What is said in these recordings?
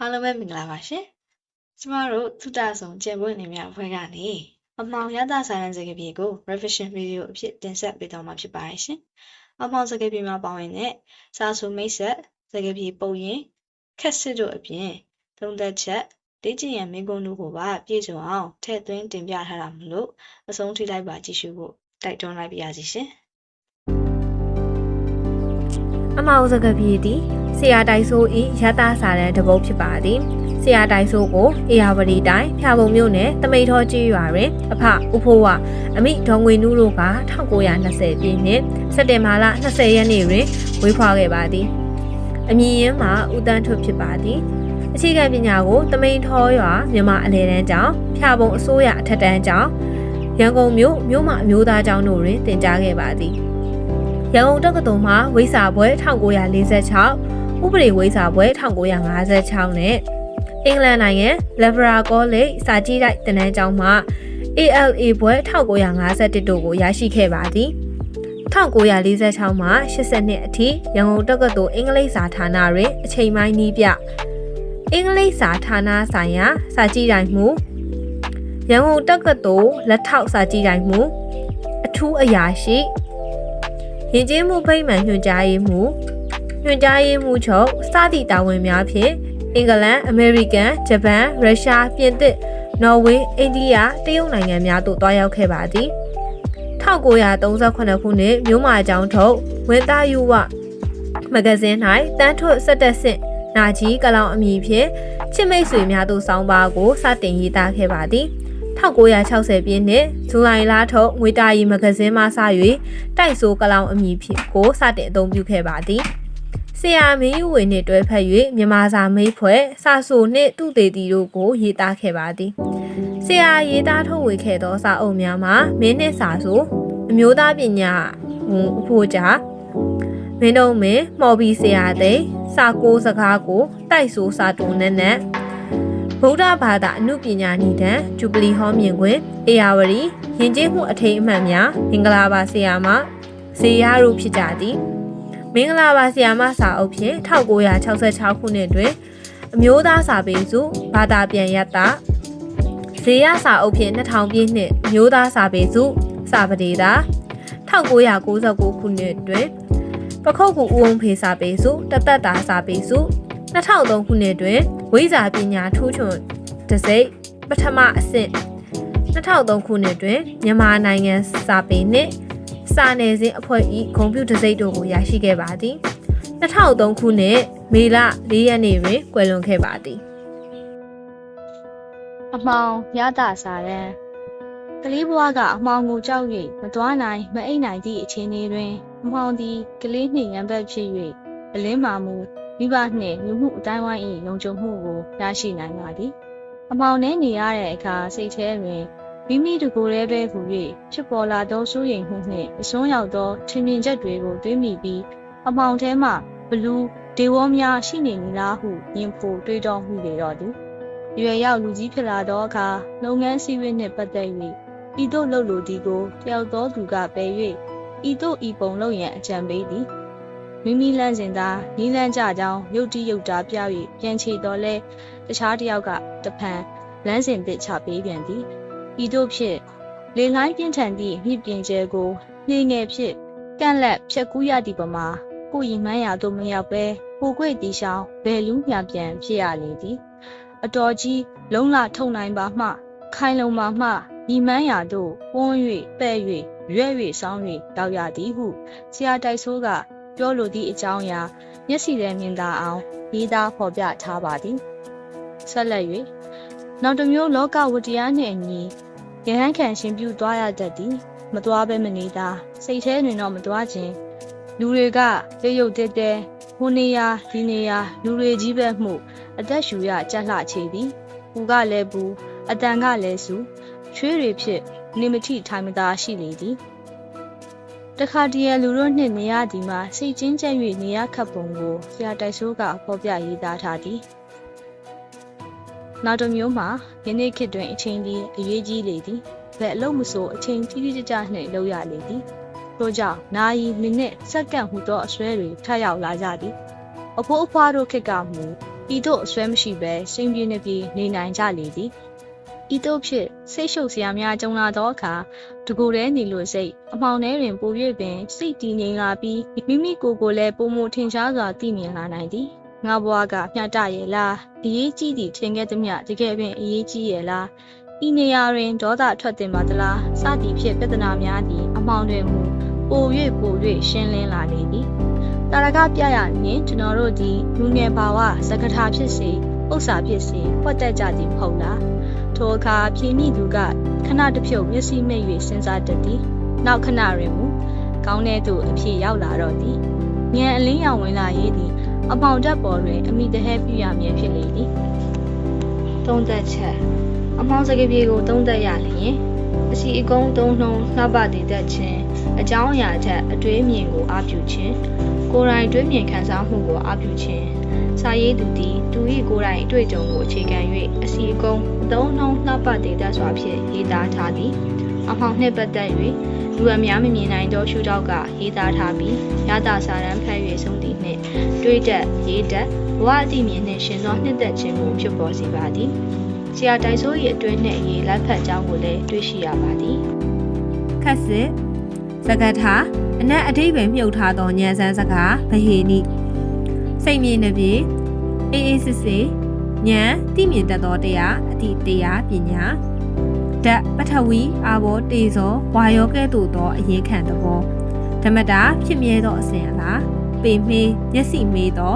အားလုံးပဲမင်္ဂလာပါရှင်။ကျမတို့သုတဆုံကျေပွင့်နေမြအဖွဲ့ကနေအမောင်ရသဆိုင်ရန်စကားပြေကို revision video အဖြစ်တင်ဆက်ပေးသွားမှာဖြစ်ပါတယ်ရှင်။အမောင်စကားပြေမှာပါဝင်တဲ့စာဆိုမိတ်ဆက်စကားပြေပုံရင်ခက်စစ်တို့အပြင်သုံးသက်ချက်လေ့ကျင့်ရန်မိကုံးတို့ကိုပါပြည့်စုံအောင်ထည့်သွင်းတင်ပြထားတာမလို့အဆုံးထိလိုက်ပါကြည့်ရှုဖို့တိုက်တွန်းလိုက်ပါရစေရှင်။အမောင်စကပြေသည် ဆရာတိုင်ဆိုးဤရတစာရန်တပုတ်ဖြစ်ပါသည်ဆရာတိုင်ဆိုးကိုအေယာဝတီတိုင်းဖျာပုံမြို့နယ်တမိတ်ထောကြီးရွာတွင်အဖဥဖိုးဝအမိဒေါငွေနုတို့က1920ပြည့်နှစ်စက်တင်ဘာလ20ရက်နေ့တွင်ဝေးဖွားခဲ့ပါသည်အမည်ရင်းမှာဦးတန်းထွတ်ဖြစ်ပါသည်အခြေခံပညာကိုတမိန်ထောရွာမြန်မာအလဲတန်းကျောင်းဖျာပုံအစိုးရအထက်တန်းကျောင်းရန်ကုန်မြို့မြို့မအမျိုးသားကျောင်းတို့တွင်သင်ကြားခဲ့ပါသည်ရန်ကုန်တက္ကသိုလ်မှာဝိစာဘွဲ1946 ဥပဒေဝိစာဘွဲ1956နဲ့အင်္ဂလန်နိုင်ငံ Lavera College စာကြည့်တိုက်တင်နန်းကျောင်းမှာ ALA ဘွဲ1951တို့ကိုရရှိခဲ့ပါသည်1946မှာ80နှစ်အထိရန်ကုန်တက္ကသိုလ်အင်္ဂလိပ်စာဌာနတွင်အချိန်ပိုင်းနီးပြအင်္ဂလိပ်စာဌာနဆိုင်ရာစာကြည့်တိုင်းမှုရန်ကုန်တက္ကသိုလ်လက်ထောက်စာကြည့်တိုင်းမှုအထူးအရာရှိယဉ်ကျေးမှုဗိမာန်ညွှန်ကြားရေးမှူး ညွှန်ကြားရေးမှူးချုပ်စသည့်တာဝန်များဖြင့်အင်္ဂလန်အမေရိကန်ဂျပန်ရုရှားပြင်သစ်နော်ဝေးအိန္ဒိယတရုတ်နိုင်ငံများသို့တွားရောက်ခဲ့ပါသည်1938ခုနှစ်မြို့မအကြောင်းထုတ်ဝင်သားယူဝမဂဇင်း၌တန်းထွတ်ဆက်တက်ဆင့်နာကြီးကလောင်အမည်ဖြင့်ချစ်မိတ်ဆွေများသို့ဆောင်းပါးကိုစတင်ရေးသားခဲ့ပါသည်1960ပြည့်နှစ်ဇူလိုင်လထုတ်ငွေတာရီမဂဇင်းမှစ၍တိုက်ဆိုးကလောင်အမည်ဖြင့်ကိုစတင်အသုံးပြုခဲ့ပါသည် ဆရာမင်းယူဝေနှင့်တွဲဖက်၍မြန်မာစာမိတ်ဖွဲ့စာဆိုနှင့်သူတေတီတို့ကိုရေးသားခဲ့ပါသည်ဆရာရေးသားထုတ်ဝေခဲ့သောစာအုပ်များမှာမင်းနှင့်စာဆိုအမျိုးသားပညာဝန်အဖို့ကြမင်းတို့မင်းမော်ဘီဆရာသိစာကိုစကားကိုတိုက်ဆိုးစာတူနဲ့နဲ့ဗုဒ္ဓဘာသာအမှုပညာနိဒံဂျူပလီဟောမြင်ခွင်အေယာဝရီယဉ်ကျေးမှုအထိမ်းအမှတ်များမင်္ဂလာပါဆရာမဇေယျတို့ဖြစ်ကြသည် မင်္ဂလာပါဆရာမစာအုပ်ဖြင့်1966ခုနှစ်တွင်အမျိုးသားစာပေစုဘာသာပြန်ရတာဇေယျစာအုပ်ဖြင့်2000ပြည့်နှစ်အမျိုးသားစာပေစုစာပဒေတာ1999ခုနှစ်တွင်ပခုတ်ကူဦးအောင်ဖေစာပေစုတသက်တာစာပေစု2003ခုနှစ်တွင်ဝိဇာပညာထူးချွန်တစိမ့်ပထမအဆင့်2003ခုနှစ်တွင်မြန်မာနိုင်ငံစာပေနှင့် စာနယ်ဇင်းအဖွဲ့၏ဂုဏ်ပြုတစိမ့်တို့ကိုရရှိခဲ့ပါသည်2003ခုနှစ်မေလ4ရက်နေ့တွင်ကွယ်လွန်ခဲ့ပါသည်အမှောင်ရတာစာရန်ကလေးဘွားကအမှောင်ကိုကြောက်၍မသွားနိုင်မအိပ်နိုင်သည့်အခြေအနေတွင်အမှောင်သည်ကလေးနှင့်ရံပတ်ဖြစ်၍အလင်းမာမူမိဘနှင့်လူမှုအတိုင်းဝိုင်း၏လုံခြုံမှုကိုရရှိနိုင်ပါသည်အမှောင်ထဲနေရတဲ့အခါစိတ်ထဲတွင် မိမိတကိုယ်တည်းပဲဟူ၍ဖြစ်ပေါ်လာသောစိုးရိမ်မှုနှင့်အစွန်းရောက်သောထင်မြင်ချက်တွေကိုတွေးမိပြီးအမှောင်ထဲမှဘလူးဒေဝများရှိနေမည်လားဟုယင်ဖို့တွေးတောမှုလေတော့သည်ရွယ်ရောက်လူကြီးဖြစ်လာသောအခါလုပ်ငန်းစည်းဝေးနှင့်ပတ်သက်၍ဤသို့လုပ်လိုသည်ကိုတယောက်သောသူကပယ်၍ဤသို့ဤပုံလုပ်ရန်အကြံပေးသည်မိမိလန့်စင်သာနီးလန့်ကြကြောင်းရုတ်တိရုတ်တာပြ၍ပြန်ချေတော်လဲတခြားတစ်ယောက်ကတဖန်လမ်းစဉ်သစ်ချပေးပြန်သည် ဤသို့ဖြစ်လေလိုင်းပြင်းထန်သည့်မြစ်ပြင်ကျဲကိုနှင်းငယ်ဖြစ်ကန့်လက်ဖြက်ကူးရသည့်ပမာကိုယ်ရီမှန်းရာသို့မရောက်ပဲကိုကွေ့တီရှောင်းဘယ်လူးမြပြန်ဖြစ်ရလေသည်အတော်ကြီးလုံးလထုံနိုင်ပါမှ ခိုင်လုံပါမှညီမန်းရာတို့ပွန်း၍ပဲ့၍ရွဲ့၍ဆောင်း၍တောက်ရသည်ဟုဆရာတိုက်ဆိုးကပြောလိုသည့်အကြောင်းအရာမျက်စိထဲမြင်သာအောင်ရေးသားဖော်ပြထားပါသည်ဆက်လက်၍နောက်တစ်မျိုးလောကဝတ္တရားနှင့်အညီ ရဟန်းခံရှင်ပြုသွားရတတ်သည်မသွားဘဲမနေတာစိတ်ထဲတွင်တော့မသွားခြင်းလူတွေကရုပ်ရုပ်တဲတဲဟိုနေရာဒီနေရာလူတွေကြီးပဲမှု အသက်ရှူရကြက်လှချေသည်။ပူကလည်းပူအတန်ကလည်းစုချွေးတွေဖြစ်နေမထိထိုင်မသာရှိလေသည်။တခါတည်းလူတို့နှင့်နေရသည်မှာစိတ်ချင်းကျက်၍နေရခတ်ပုံကိုဆရာတိုက်ဆိုးကဖော်ပြရေးသားထားသည်။ နောက်တစ်မျိုးမှာယနေ့ခေတ်တွင်အချိန်သည်အရေးကြီးလေသည်။ဘယ်အလုံးမဆိုအချိန်ကြီးကြီးကြကြနှင့်လုပ်ရလေသည်။ထို့ကြောင့်နာယီမိနစ်စက္ကန့်ဟူသောအစွဲတွေထပ်ရောက်လာကြသည်။အဖိုးအဖွားတို့ခေတ်ကမူဤသို့အစွဲမရှိဘဲစိမ်ပြေနေပြေနေနိုင်ကြလေသည်ဤသို့ဖြင့်စိတ်ရှုပ်စရာများကြုံလာသောအခါတကူရဲနေလို့စိတ်အမောင်ထဲတွင်ပို၍ပင်စိတ်တည်ငြိမ်လာပြီးမိမိကိုယ်ကိုယ်လည်းပုံမထင်ရှားစွာသိမြင်လာနိုင်သည် ငါဘွားကမျှတရဲ့လားအရေးကြီးသည့်ထင်ခဲ့သည်မြတကယ်ပင်အရေးကြီးရဲ့လားဤနေရာတွင်ဒေါသထွက်တင်ပါသလားစသည်ဖြင့်ပြဿနာများသည်အမောင်တွင်မူပို၍ပို၍ရှင်းလင်းလာလေသည်တာရကပြရနှင့်ကျွန်တော်တို့သည်လူငယ်ပါဝစကထာဖြစ်စေဥစ္စာဖြစ်စေဖွက်တက်ကြသည်မဟုတ်လားထိုအခါဖြေမိသူကခဏတစ်ဖြုတ်မျက်စိမိတ်၍စဉ်းစားတတ်သည်နောက်ခဏတွင်မူကောင်းတဲ့သို့အဖြေရောက်လာတော့သည်ဉာဏ်အလင်းရောင်ဝင်လာရေးသည် အပေါင်တက်ပေါ်တွင်အမိတဟဲပြရမည်ဖြစ်လေသည်သုံးသက်ချက်အမောင်စကားပြေကိုသုံးသက်ရလျင်အစီအကုန်းသုံးနှုံလှပတည်သက်ခြင်းအကြောင်းအရာချက်အတွေးမြင်ကိုအားပြုခြင်းကိုယ်တိုင်တွေးမြင်ခံစားမှုကိုအားပြုခြင်းစာရေးသူသည်သူ၏ကိုယ်တိုင်အတွေ့အကြုံကိုအခြေခံ၍အစီအကုန်းသုံးနှုံလှပတည်သက်စွာဖြင့်ရေးသားထားသည်အမောင်နှင့်ပတ်သက်၍ လူအများမမြင်နိုင်သောရှုထောက်ကရေးသားထားပြီးရတာစာရန်ဖတ်၍ဆုံးသည့်နှင့်တွေးတက်ရေးတက်ဘဝအတိမြင်နှင့်ရှင်သောနှစ်သက်ခြင်းကိုဖြစ်ပေါ်စေပါသည်ဆရာတိုင်ဆိုး၏အတွင်းနှင့်အရေးလက်ဖက်ကြောင်းကိုလည်းတွေ့ရှိရပါသည်ခတ်စစ်စကထာအနက်အတိပယ်မြုပ်ထားသောညံစမ်းစကားဗဟေနိစိတ်မြင်နှပြေအေးအေးစစ်စစ်ညံတိမြင်တတ်သောတရားအတိတရားပညာ ဓာတ်ပထဝီအာဘောတေဇောဝါယောကဲ့သို့သောအရေးခံသဘောဓမ္မတာဖြစ်မြဲသောအစဉ်အလားပေမေးမျက်စိမေးသော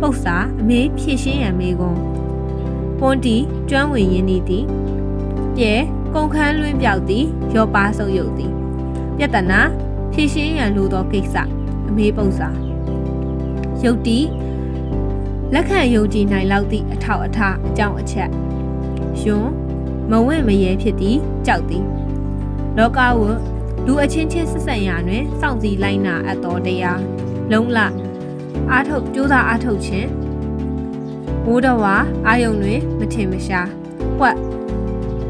ပု္ပ္ပစာအမေးဖြည့်ရှင်းရန်မေးကုန်ပွန်တီကျွမ်းဝင်ရင်းနေသည်ပြဲကုန်ခန်းလွင်းပြောက်သည်ရောပါဆုပ်ယုတ်သည်ပြတနာဖြည့်ရှင်းရန်လိုသောကိစ္စအမေးပု္ပ္ပစာယုတ်တိလက်ခံယုံကြည်နိုင်လောက်သည့်အထောက်အထားအကြောင်းအချက်ယွန်း မဝင့်မရဲဖြစ်သည်ကြောက်သည်လောကဝတ်လူအချင်းချင်းဆက်ဆံရာတွင်စောင့်စည်းလိုက်နာအပ်သောတရားလုံးလအားထုတ်ကြိုးစားအားထုတ်ခြင်းမိုးတော်ဝါအာယုံတွင်မထင်မရှားကွက်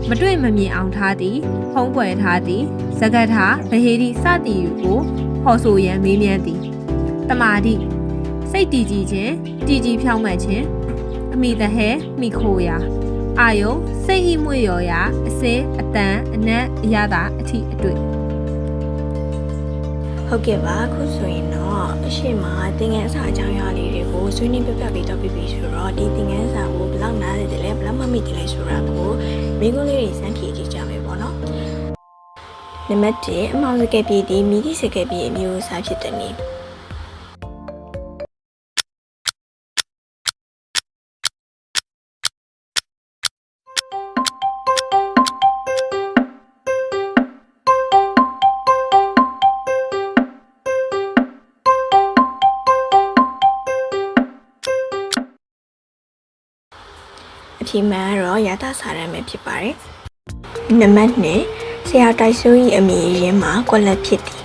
မတွေ့မမြင်အောင်ထားသည်ဖုံးကွယ်ထားသည်စကတ်ထားဗဟေဒီစသည်ကိုဟော်ဆိုရန်မေးမြန်းသည်တမာတိစိတ်တည်ကြည်ခြင်းတည်ကြည်ဖြောင်းမှတ်ခြင်းအမိတဟဲမိခိုရာ အာယုံစိတ်ဤမွေရော်ရာအစင်းအတန်အနက်အရသာအထိအတွေ့ဟုတ်ကဲ့ပါအခုဆိုရင်တော့အရှိမသင်ငန်းစာအကြောင်းအရာလေးတွေကိုဆွေးနွေးပြပြပေးတော့ပြပြီဆိုတော့ဒီသင်ငန်းစာကိုဘယ်လောက်နားလည်တယ်လဲဘယ်လောက်မှမိတယ်လဲဆိုတာကိုမိကုန်းလေးတွေစမ်းဖြေကြည့်ကြမယ်ပေါ့နော်နံပါတ်1အမောင်စကဲပြေဒီမိသည့်စကဲပြေအမျိုးအစားဖြစ်တဲ့နည်း အဖြေမှန်ကတော့ရတာစာရမ်းပဲဖြစ်ပါတယ်နံပါတ်2ဆရာတိုက်စိုး၏အမည်ရင်းမှာကွက်လက်ဖြစ်သည်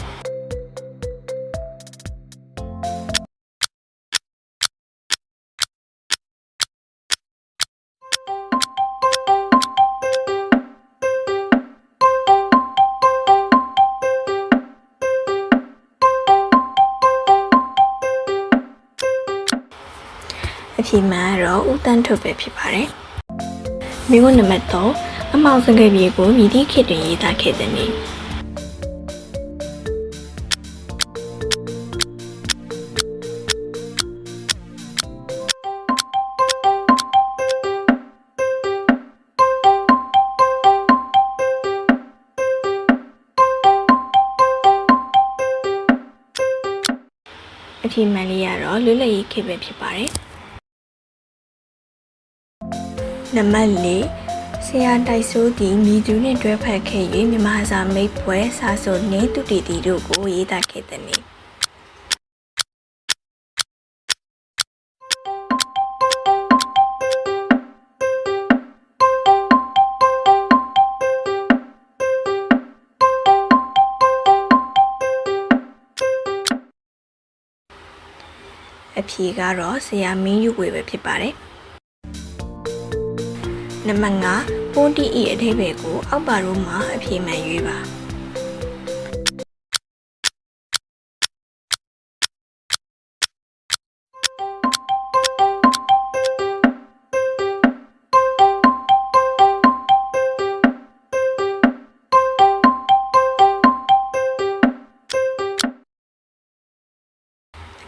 အဖြေမှန်ကတော့ဦးတန်းထုတ်ပဲဖြစ်ပါတယ်။ မိကုန်းနံပါတ်3အမောင်စကပြေကိုမြည်သည့်ခေတ်တွင်ရေးသားခဲ့တဲ့နည်းအဖြေမှန်လေးကတော့လွတ်လပ်ရေးခေတ်ပဲဖြစ်ပါတယ်။ နံပါတ်၄ဆရာတိုက်စိုးသည်မိသူနှင့်တွဲဖက်ခဲ့၍မြမစာမိတ်ပွဲစာဆိုနှင့်သူတည်တည်တို့ကိုရေးသားခဲ့သည်။။အဖြေကတော့ဆရာမင်းယူဝေပဲဖြစ်ပါတယ်။ နံပါတ်5ပွန်တီ၏အထိပ္ပယ်ကို အောက်ပါတို့မှာအပြေမှန်ရွေးပါ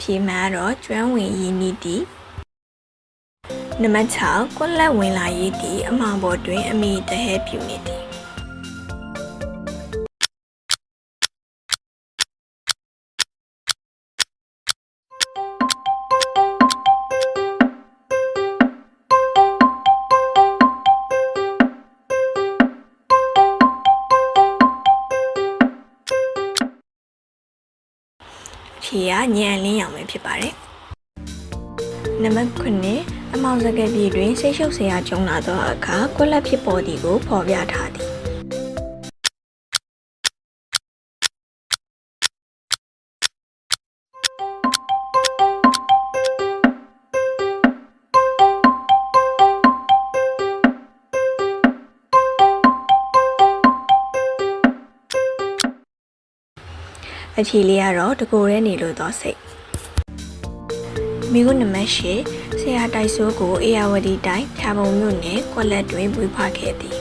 ဖြေမှန်တော့ကျွမ်းဝင်ရင်းနီးသည့် နံပါတ်6ကွက်လက်ဝင်လာရေးတီအမှောင်ပေါ်တွင် အမိတဟဲပြူနေသည်ဖြေကညံလင်းရောင်ပဲဖြစ်ပါတယ်။နံပါတ်9 အမောင်စကဲပြည်တွင်ဆိတ်ရှုပ်ဆရာကျုံလာသောအခါကွက်လက်ဖြစ်ပေါ်သည်ကိုဖော်ပြထားသည်အဖြေလေးကတော့တကိုယ်ရဲနေလို့တော့စိတ်မိကုနံပါတ်၈ ဆရာတိုက်ဆိုးကိုအေယာဝတီတိုင်းဖြာပုံမြို့နယ်ကွက်လက်တွင်ပွေးဖွားခဲ့သည်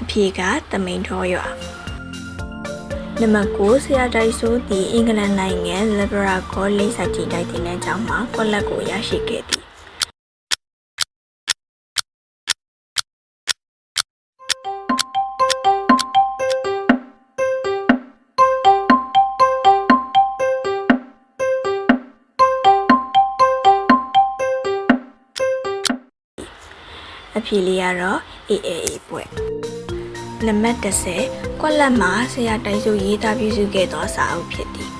အဖြေကတမိန်တော်ရွာ နံပါတ်9ဆရာတိုက်ဆိုးသည်အင်္ဂလန်နိုင်ငံလဘရာကောလိပ်စာကြည့်တိုက်တင်တဲ့ကျောင်းမှာကွက်လက်ကိုရရှိခဲ့သည်အဖြေလေးကတော့ AAA ပွဲနံပါတ်30 ကွက်လက်မှာဆရာတိုင်စုရေးသားပြုစုခဲ့သောစာအုပ်ဖြစ်သည်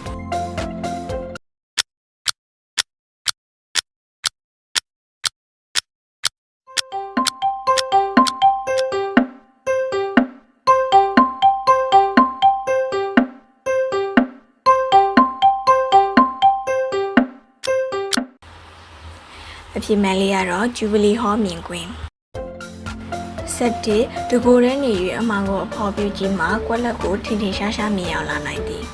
အဖြေမှန်လေးကတော့ Jubilee Hall မြင်ကွင်း ဆက်တစ်တကိုယ်တည်းနေ၍အမှန်ကိုအဖော်ပြခြင်းမှာကွက်လက်ကိုထင်ထင်ရှားရှားမြင်အောင်လာနိုင်သည်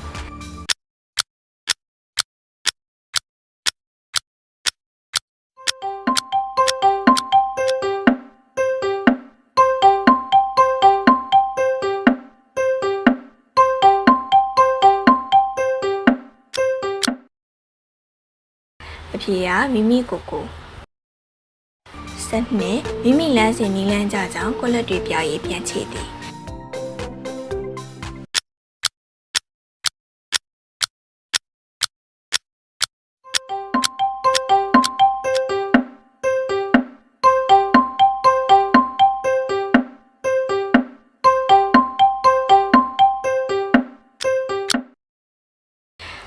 အဖြေကမိမိကိုယ်ကို ယ်ဆက်နှစ်မိမိလမ်းစဉ်နီးလန်းကြကြောင်းကွက်လက်တွေပြရေးပြန်ချေသည်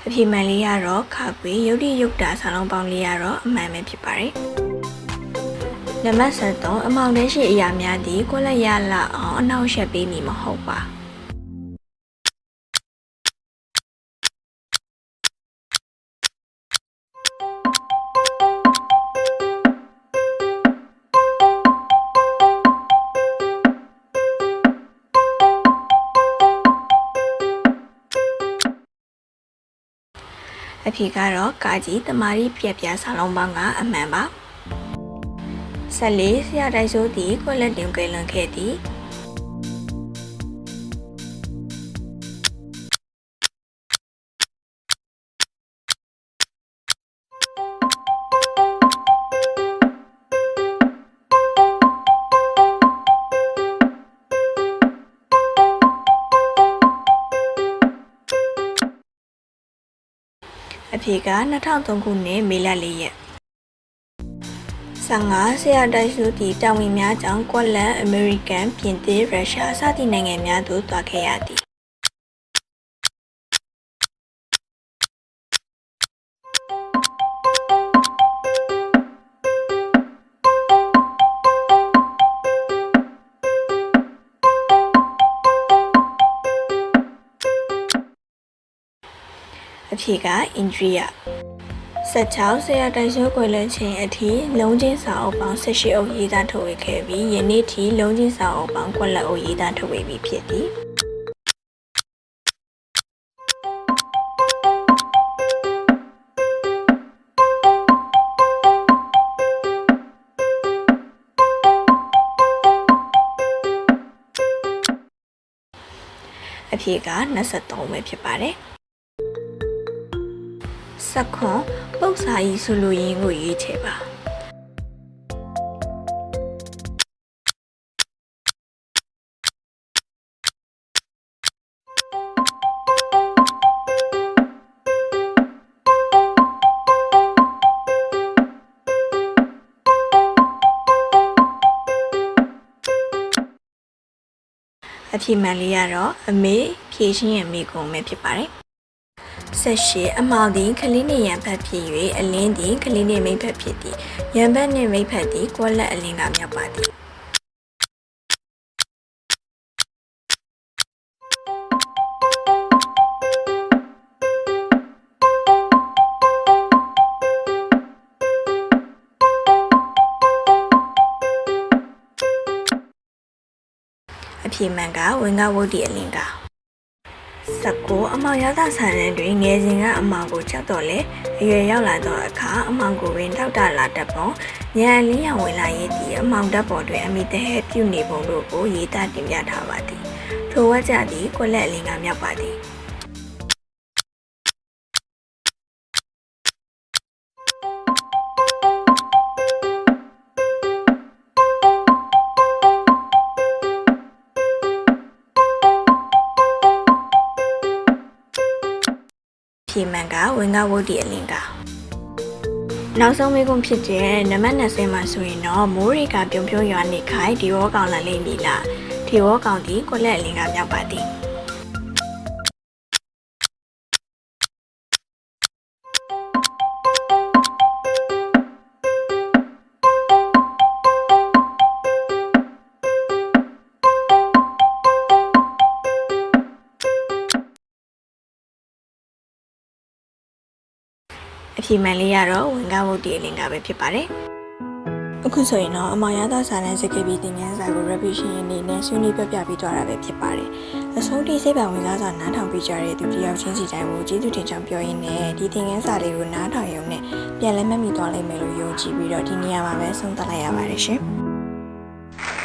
အဖြေမှန်လေးကတော့ခါကွေရုပ်ရည်ရုပ်တာဆောင်းလုံးပေါင်းလေးကတော့အမှန်ပဲဖြစ်ပါတယ်။ နံပါတ်73အမောင်တန်းရှိအရာများသည်ကိုယ်လက်ရလာအောင်အနှောက်အယှက်ပေးမည်မဟုတ်ပါ။အဖြေကတော့ကာကြီးတမာရီပြက်ပြဆောင်းလုံးပေါင်းကအမှန်ပါ။ ဆက်လေးဆရာတိုက်ဆိုးသည်ကိုယ်လက်တင်ကဲလွန်ခဲ့သည်အဖြေက2003ခုနှစ်မေလ4ရက် 15ဆရာတိုက်ဆိုးသည်တာဝန်များကြောင့်ကွက်လက်အမေရိကန်ပြင်သစ်ရုရှားစသည့်နိုင်ငံများသို့တွားခဲ့ရသည်အဖြေကအိန္ဒြိယ 16ဆရာတိုင်ရုပ်ွယ်လွန်ချိန်အထိလုံးချင်းစာအုပ်ပေါင်း18အုပ်ရေးသားထုတ်ဝေခဲ့ပြီးယနေ့ထိလုံးချင်းစာအုပ်ပေါင်း9လက်အုပ်ရေးသားထုတ်ဝေပြီးဖြစ်သည်အဖြေက23ပဲဖြစ်ပါတယ်။ စက္ခွန်ပု္ပ္ပစာကြီးဆိုလိုရင်းကိုရွေးချယ်ပါအဖြစ်မှန်လေးကတော့အမေဖြည့်ရှင်းရမိကုန်ပဲဖြစ်ပါတယ်။ ဆက်ရှိအမောင်သည်ခလေးနှင့်ရံဖက်ဖြစ်၍အလင်းသည်ခလေးနှင့်မိတ်ဖက်ဖြစ်သည်။ရံဖက်နှင့်မိတ်ဖက်သည်ကွက်လက်အလင်းကမြောက်ပါသည်။အဖြေမှန်ကဝင်ကဝုတ်တီအလင်းက စကောအမောင်ရသဆန်ရန်တွင်ငယ်စဉ်ကအမောင်ကိုချက်တော့လေအရွယ်ရောက်လာသောအခါအမောင်ကိုပင်တောက်တလာတတ်ပုံညံလင်းရဝင်လာရေးသည်အမောင်တပ်ပေါ်တွင်အမိတဟဲပြုနေပုံတို့ကိုရေးသားတင်ပြထားပါသည်ထိုဝက်ကြသည်ကိုလက်အလင်းကမြောက်ပါသည် န်ကဝင်ကဝုတ်တီအလင်းကနောက်ဆုံးမေးခွန်းဖြစ်တဲ့နံပါတ်20မှာဆိုရင်တော့မိုးရီကပြုံပြုံရွာနေခိုင်ဒီဝေါကောင်လာလိမ့်မည်လားဒီဝေါကောင်ဒီကိုလက်အလင်းကမြောက်ပါသည် ဖြေမှန်လေးကတော့ဝင်ကားဝုတ်တီအလင်ကပဲဖြစ်ပါတယ်။အခုဆိုရင်တော့အမောင်ရသစာတန်းစကေးပြီးတင်ငန်းစာကို revision အနေနဲ့ဆွေးနွေးပြပြပြီးသွားတာပဲဖြစ်ပါတယ်။အဆုံးထိစိတ်ပါဝင်စားစွာနားထောင်ပြီးကြတဲ့သူတယောက်ချင်းစီတိုင်းကိုကျေးဇူးတင်ကြောင်းပြောရင်းနဲ့ဒီတင်ငန်းစာလေးကိုနားထောင်ရုံနဲ့ပြန်လည်မှတ်မိသွားလိမ့်မယ်လို့ယုံကြည်ပြီးတော့ဒီနေရာမှာပဲဆုံးသက်လိုက်ရပါတယ်ရှင်။